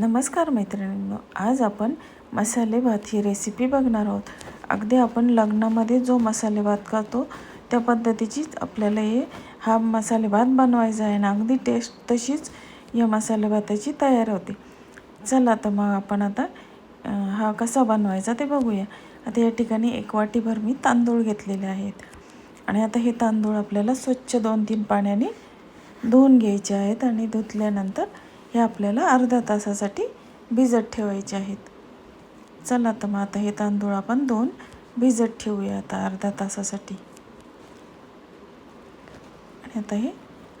नमस्कार मैत्रिणींनो आज आपण मसाले भात ही रेसिपी बघणार आहोत. अगदी आपण लग्नामध्ये जो मसाले भात करतो त्या पद्धतीचीच आपल्याला हे हा मसाले भात बनवायचा आहे. ना अगदी टेस्ट तशीच या मसाले भाताची तयार होते. चला तर मग आपण आता हा कसा बनवायचा ते बघूया. आता या ठिकाणी एक वाटीभर मी तांदूळ घेतलेले आहेत. आणि आता हे तांदूळ आपल्याला स्वच्छ दोन तीन पाण्याने धुवून घ्यायचे आहेत. आणि धुतल्यानंतर हे आपल्याला अर्धा तासासाठी भिजत ठेवायचे आहेत. चला तर मग आता हे तांदूळ आपण दोन भिजत ठेवूया आता अर्धा तासासाठी. आणि आता हे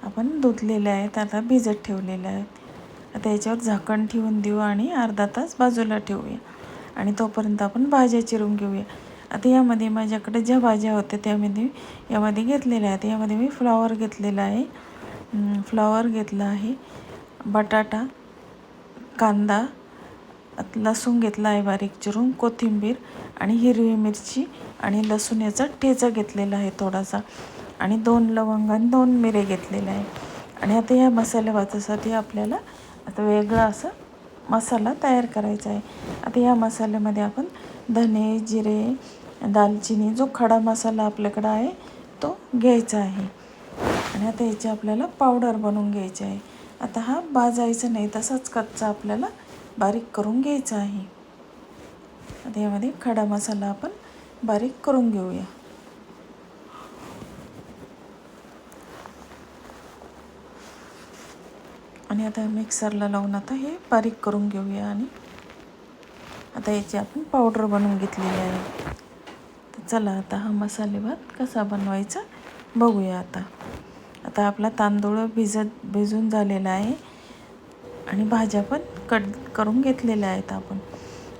आपण धुतलेले आहेत आता भिजत ठेवलेले आहेत. आता याच्यावर झाकण ठेवून देऊ आणि अर्धा तास बाजूला ठेवूया. आणि तोपर्यंत आपण भाज्या चिरून घेऊया. आता यामध्ये माझ्याकडे ज्या भाज्या होत्या त्यामध्ये यामध्ये घेतलेल्या आहेत. यामध्ये मी फ्लॉवर घेतलेला आहे. फ्लॉवर घेतला आहे. बटाटा कांदा लसूण घेतला आहे बारीक चिरून कोथिंबीर आणि हिरवी मिरची आणि लसूण याचा ठेचा घेतलेला आहे थोडासा आणि दोन लवंग आणि दोन मिरे घेतलेले आहे आणि आता या मसाले भातासाठी आपल्याला आता वेगळा असा मसाला तयार करायचा आहे. आता या मसाल्यामध्ये आपण धने जिरे दालचिनी जो खडा मसाला आपल्याकडं आहे तो घ्यायचा आहे. आणि आता याची आपल्याला पावडर बनवून घ्यायची आहे. आता हा भाजायचा नाही तसाच कच्चा आपल्याला बारीक करून घ्यायचा आहे. आता यामध्ये खडा मसाला आपण बारीक करून घेऊया. आणि आता मिक्सरला लावून आता हे बारीक करून घेऊया आणि आता याची आपण पावडर बनवून घेतलेली आहे. तर चला आता हा मसाले भात कसा बनवायचा बघूया आता. आता आपला तांदूळ भिजत भिजून झालेला आहे. आणि भाज्या पण कट करून घेतलेल्या आहेत आपण.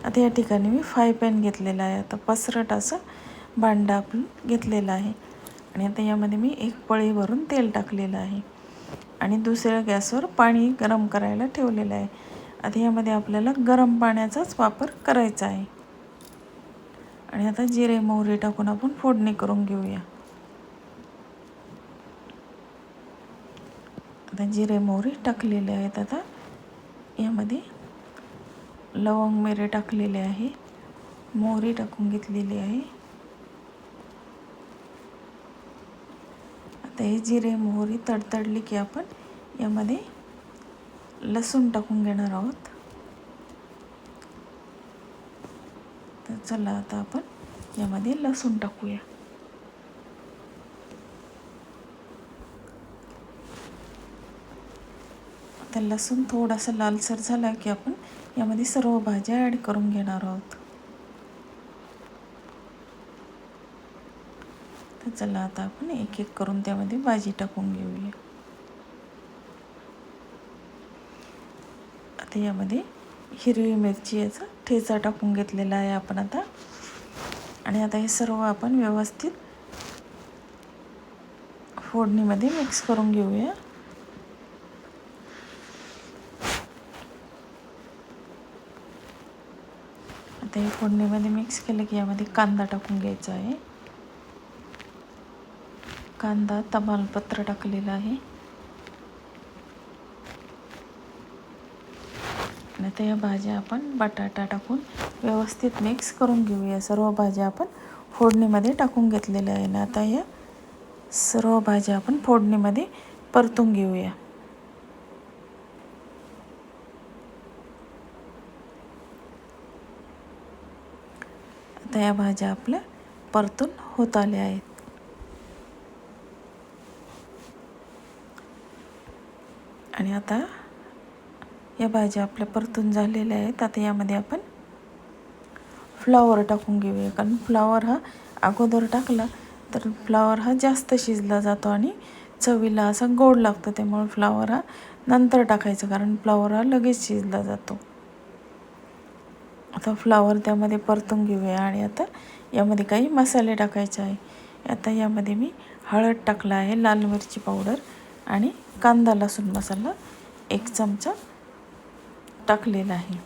आता या ठिकाणी मी फाय पॅन घेतलेला आहे. आता पसरट असं भांडं आपण घेतलेलं आहे. आणि आता यामध्ये मी एक पळी भरून तेल टाकलेलं आहे. आणि दुसऱ्या गॅसवर पाणी गरम करायला ठेवलेलं आहे. आता यामध्ये आपल्याला गरम पाण्याचाच वापर करायचा आहे. आणि आता जिरे मोहरी टाकून आपण फोडणी करून घेऊया. आता जिरे मोहरी टाकलेले आहेत आता. यामध्ये लवंग मिरे टाकलेले आहे. मोहरी टाकून घेतलेली आहे. आता हे जिरे मोहरी तडतडली की आपण यामध्ये लसूण टाकून घेणार आहोत. तर चला आता आपण यामध्ये लसूण टाकूया. आता लसूण थोडासा लालसर झाला की आपण यामध्ये सर्व भाज्या ॲड करून घेणार आहोत. तर चला आता आपण एक एक करून त्यामध्ये भाजी टाकून घेऊया. आता यामध्ये हिरवी मिरची याचा ठेचा टाकून घेतलेला आहे आपण आता. आणि आता हे सर्व आपण व्यवस्थित फोडणीमध्ये मिक्स करून घेऊया. आता हे फोडणीमध्ये मिक्स केलं की यामध्ये कांदा टाकून घ्यायचा आहे. कांदा तमालपत्र टाकलेलं आहे. आणि आता या भाज्या आपण बटाटा टाकून व्यवस्थित मिक्स करून घेऊया. सर्व भाज्या आपण फोडणीमध्ये टाकून घेतलेल्या आहे ना आता या सर्व भाज्या आपण फोडणीमध्ये परतून घेऊया. आता या भाज्या आपल्या परतून होत आल्या आहेत. आणि आता या भाज्या आपल्या परतून झालेल्या आहेत. आता यामध्ये आपण फ्लावर टाकून घेऊया. कारण फ्लावर हा अगोदर टाकला तर फ्लावर हा जास्त शिजला जातो आणि चवीला असा गोड लागतो. त्यामुळे फ्लावर हा नंतर टाकायचं कारण फ्लावर हा लगेच शिजला जातो. आता फ्लावर त्यामध्ये परतून घेऊया आणि आता यामध्ये काही मसाले टाकायचे आहे. आता यामध्ये मी हळद टाकला आहे लाल मिरची पावडर आणि कांदा लसूण मसाला एक चमचा टाकलेला आहे.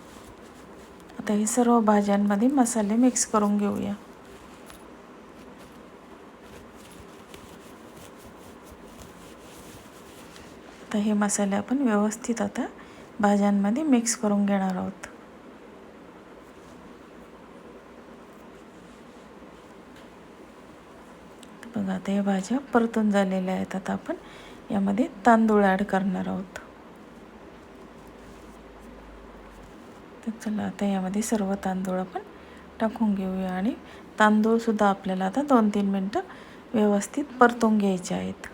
आता हे सर्व भाज्यांमध्ये मसाले मिक्स करून घेऊया. आता हे मसाले आपण व्यवस्थित आता भाज्यांमध्ये मिक्स करून घेणार आहोत. बघा आता या भाज्या परतून झालेल्या आहेत आता आपण. यामध्ये तांदूळ ॲड करणार आहोत. तर चला आता यामध्ये सर्व तांदूळ आपण टाकून घेऊया आणि तांदूळसुद्धा आपल्याला आता दोन तीन मिनटं व्यवस्थित परतून घ्यायचे आहेत.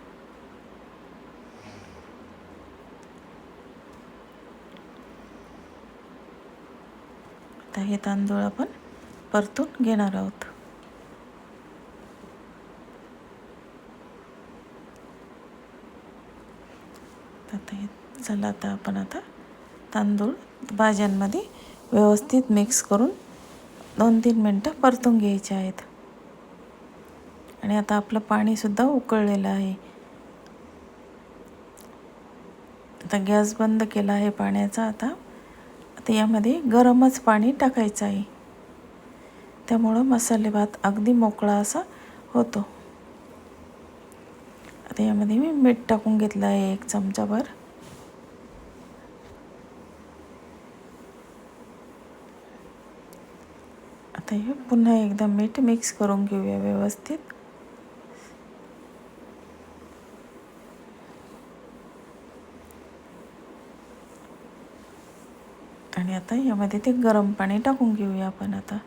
आता हे तांदूळ आपण परतून घेणार आहोत. आता हे चला आता आपण आता तांदूळ भाज्यांमध्ये व्यवस्थित मिक्स करून दोन तीन मिनटं परतून घ्यायचे आहेत. आणि आता आपलं पाणीसुद्धा उकळलेलं आहे. आता गॅस बंद केला आहे पाण्याचा आता. आता यामध्ये गरमच पाणी टाकायचं आहे. त्यामुळं मसाले भात अगदी मोकळा असा होतो. आता यामध्ये मी मीठ टाकून घेतलं आहे एक चमचाभर. आता हे पुन्हा एकदा मीठ मिक्स करून घेऊया व्यवस्थित. आणि आता यामध्ये ते गरम पाणी टाकून घेऊया आपण आता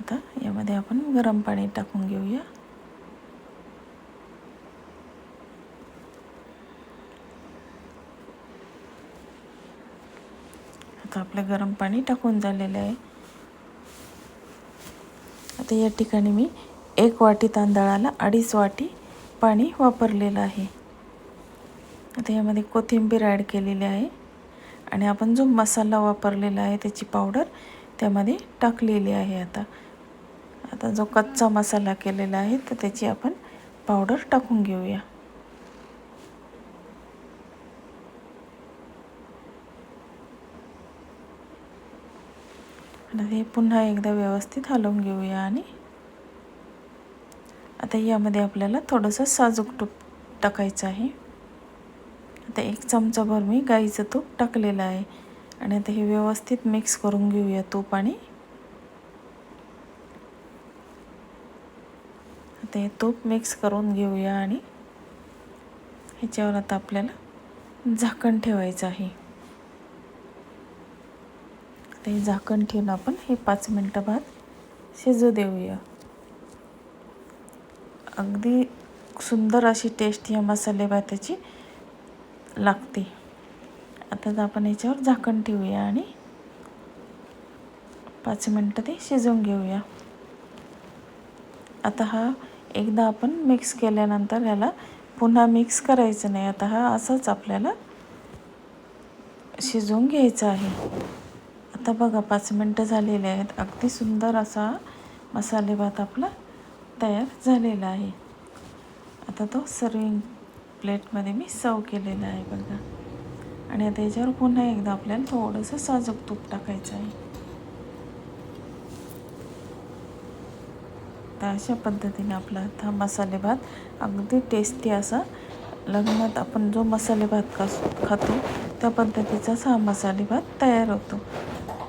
आता यामध्ये आपण गरम पाणी टाकून घेऊया. आता आपलं गरम पाणी टाकून झालेलं आहे. आता या ठिकाणी मी एक वाटी तांदळाला अडीच वाटी पाणी वापरलेलं आहे. आता यामध्ये कोथिंबीर ॲड केलेली आहे. आणि आपण जो मसाला वापरलेला आहे त्याची पावडर त्यामध्ये टाकलेली आहे आता. आता जो कच्चा मसाला केलेला आहे तर त्याची आपण पावडर टाकून घेऊया. आणि हे पुन्हा एकदा व्यवस्थित हलवून घेऊया आणि आता यामध्ये आपल्याला थोडंसं साजूक तूप टाकायचं आहे. आता एक चमचाभर मी गाईचं तूप टाकलेलं आहे. आणि आता हे व्यवस्थित मिक्स करून घेऊया तूप आणि आता हे तूप मिक्स करून घेऊया आणि ह्याच्यावर आता आपल्याला झाकण ठेवायचं आहे. ते झाकण ठेवून आपण हे पाच मिनटं भात शिजू देऊया. अगदी सुंदर अशी टेस्ट या मसाले भाताची लागते. आता आपण याच्यावर झाकण ठेवूया आणि पाच मिनटं ते शिजवून घेऊया. आता हा एकदा आपण मिक्स केल्यानंतर ह्याला पुन्हा मिक्स करायचं नाही. आता हा असंच आपल्याला शिजवून घ्यायचं आहे. आता बघा पाच मिनटं झालेले आहेत. अगदी सुंदर असा मसाले भात आपला तयार झालेला आहे. आता तो सर्विंग प्लेटमध्ये मी सर्व केलेला आहे बघा. आणि आता याच्यावर पुन्हा एकदा आपल्याला थोडंसं साजूक तूप टाकायचं आहे. तर अशा पद्धतीने आपला हा मसाले भात अगदी टेस्टी असा. लग्नात आपण जो मसाले भात कस खातो त्या पद्धतीचाच हा मसाले भात तयार होतो.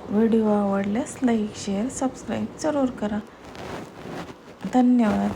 व्हिडिओ आवडल्यास लाईक शेअर सबस्क्राईब जरूर करा. धन्यवाद.